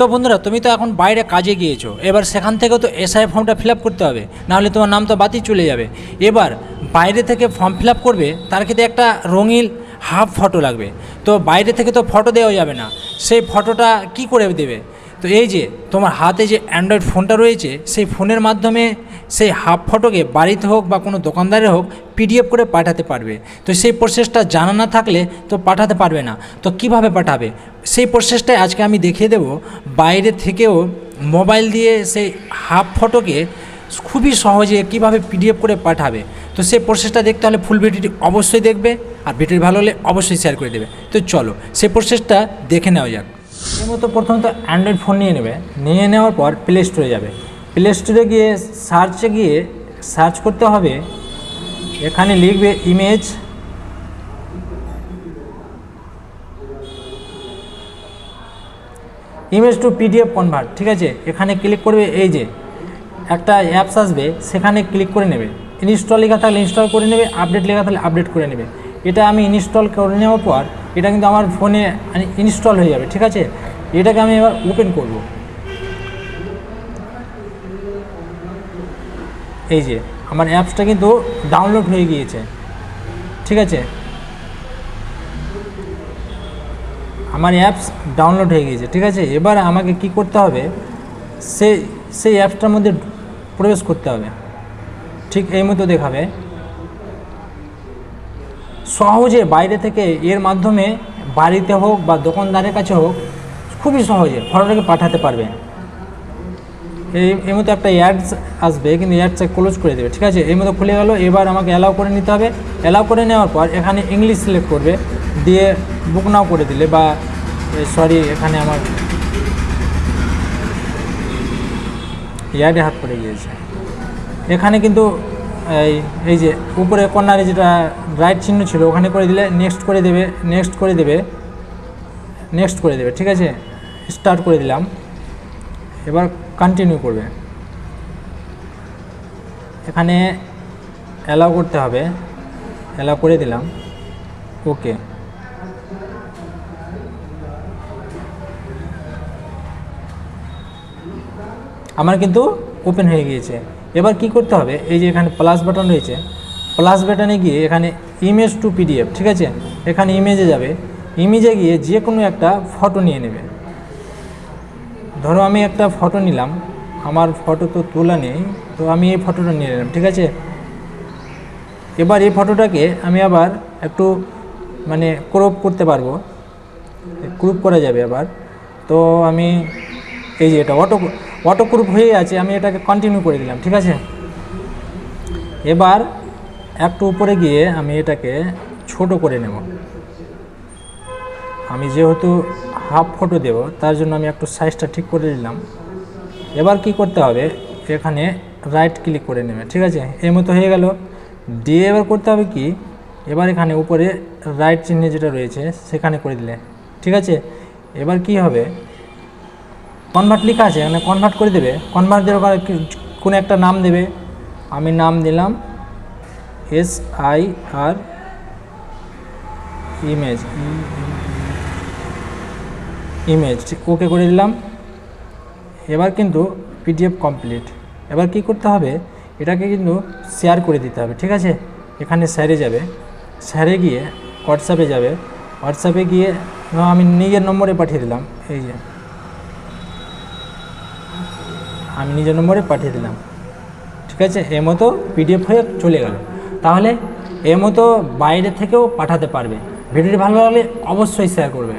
তো বন্ধুরা, তুমি তো এখন বাইরে কাজে গিয়েছো। এবার সেখান থেকেও তো এসআই ফর্মটা ফিল করতে হবে, নাহলে তোমার নাম তো বাতিল চলে যাবে। এবার বাইরে থেকে ফর্ম ফিল করবে, তার ক্ষেত্রে একটা রঙিন হাফ ফটো লাগবে। তো বাইরে থেকে তো ফটো দেওয়া যাবে না, সেই ফটোটা কি করে দেবে? তো এই যে, তোমার হাতে যে অ্যান্ড্রয়েড ফোনটা রয়েছে, সেই ফোনের মাধ্যমে সেই হাফ ফটোকে বাড়িতে হোক বা কোনো দোকানদারে হোক পিডিএফ করে পাঠাতে পারবে। তো সেই প্রসেসটা জানা না থাকলে তো পাঠাতে পারবে না। তো কীভাবে পাঠাবে? সেই প্রসেসটাই আজকে আমি দেখিয়ে দেব। বাইরে থেকেও মোবাইল দিয়ে সেই হাফ ফটোকে খুবই সহজে কীভাবে পিডিএফ করে পাঠাবে। তো সেই প্রসেসটা দেখতে হলে ফুল ভিডিওটি অবশ্যই দেখবে আর ভিডিওটি ভালো হলে অবশ্যই শেয়ার করে দেবে। তো চলো, সেই প্রসেসটা দেখে নেওয়া যাক। এর মতো প্রথমত অ্যান্ড্রয়েড ফোন নিয়ে নেবে। নিয়ে নেওয়ার পর প্লে স্টোরে যাবে। প্লে স্টোরে গিয়ে সার্চে গিয়ে সার্চ করতে হবে। এখানে লিখবে image image to PDF convert ঠিক আছে? এখানে ক্লিক করবে এই যে, একটা অ্যাপস আসবে, সেখানে ক্লিক করে নেবে। ইনস্টল লেখা থাকলে ইনস্টল করে নেবে আপডেট লেখা থাকলে আপডেট করে নেবে। এটা আমি ইনস্টল করে নেওয়ার পর, এটা কিন্তু আমার ফোনে ইনস্টল হয়ে যাবে, ঠিক আছে? এটাকে আমি এবার ওপেন করব। এই যে, আমার অ্যাপসটা কিন্তু ডাউনলোড হয়ে গিয়েছে, ঠিক আছে? আমার অ্যাপস ডাউনলোড হয়ে গিয়েছে ঠিক আছে? এবার আমাকে কি করতে হবে? সেই সেই অ্যাপসটার মধ্যে প্রবেশ করতে হবে। ঠিক এই মতো দেখাবে। সহজে বাইরে থেকে এর মাধ্যমে বাড়িতে হোক বা দোকানদারের কাছে হোক, খুবই সহজে ফটোটাকে পাঠাতে পারবে। এই এই মতো একটা অ্যাডস আসবে, কিন্তু অ্যাডসটা ক্লোজ করে দেবে, ঠিক আছে? এই মতো খুলে গেল, এবার আমাকে অ্যালাউ করে নিতে হবে। অ্যালাউ করে নেওয়ার পর এখানে ইংলিশ সিলেক্ট করবে। দিয়ে বুক নাও করে দিলে বা সরি এখানে আমার ইয়ার্ডে হাত পড়ে গিয়েছে। এখানে কিন্তু, এই এই যে উপরে কর্নারে যেটা রাইট চিহ্ন ছিল, ওখানে করে দিলে নেক্সট করে দেবে নেক্সট করে দেবে নেক্সট করে দেবে, ঠিক আছে? স্টার্ট করে দিলাম। এবার কন্টিনিউ করবে। এখানে অ্যালাউ করতে হবে। অ্যালাউ করে দিলাম। ওকে আমার কিন্তু ওপেন হয়ে গিয়েছে। এবার কি করতে হবে? এই যে এখানে প্লাস বাটন রয়েছে প্লাস বাটনে গিয়ে এখানে ইমেজ টু পিডিএফ ঠিক আছে? এখানে ইমেজে যাবে। ইমেজে গিয়ে যে কোনো একটা ফটো নিয়ে নেবে। ধরো আমি একটা ফটো নিলাম, আমার ফটো তো তোলা নেই, তো আমি এই ফটোটা নিয়ে নিলাম, ঠিক আছে? এবার এই ফটোটাকে আমি আবার একটু মানে ক্রপ করতে পারব। ক্রুপ করা যাবে আবার। তো আমি এই যে এটা অটো অটো ক্রুপ হয়ে আছে, আমি এটাকে কন্টিনিউ করে দিলাম, ঠিক আছে? এবার একটু উপরে গিয়ে আমি এটাকে ছোট করে নেব। আমি যেহেতু হাফ ফটো দেব, তার জন্য আমি একটু সাইজটা ঠিক করে দিলাম এবার কি করতে হবে? এখানে রাইট ক্লিক করে নেবে, ঠিক আছে? এই মতো হয়ে গেল। দিয়ে এবার করতে হবে কি? এবার এখানে উপরে রাইট চিহ্নে যেটা রয়েছে, সেখানে করে দিলে, ঠিক আছে? এবার কি হবে? কনভার্ট লেখা আছে এখানে কনভার্ট করে দেবে। কনভার্ট দেওয়ার পরে কোনো একটা নাম দেবে। আমি নাম দিলাম S I R image image okay করে দিলাম। এবার কিন্তু পিডিএফ কমপ্লিট এবার কি করতে হবে? এটাকে কিন্তু শেয়ার করে দিতে হবে, ঠিক আছে? এখানে স্যারে যাবে। স্যারে গিয়ে হোয়াটসঅ্যাপে যাবে। হোয়াটসঅ্যাপে গিয়ে আমি নিজের নম্বরে পাঠিয়ে দিলাম। এই যে। আমি নিজের নম্বরে পাঠিয়ে দিলাম। ঠিক আছে? এ মতো পিডিএফ হয়ে চলে গেল। তাহলে এ মতো বাইরে থেকেও পাঠাতে পারবে। ভিডিওটি ভালো লাগলে অবশ্যই শেয়ার করবে।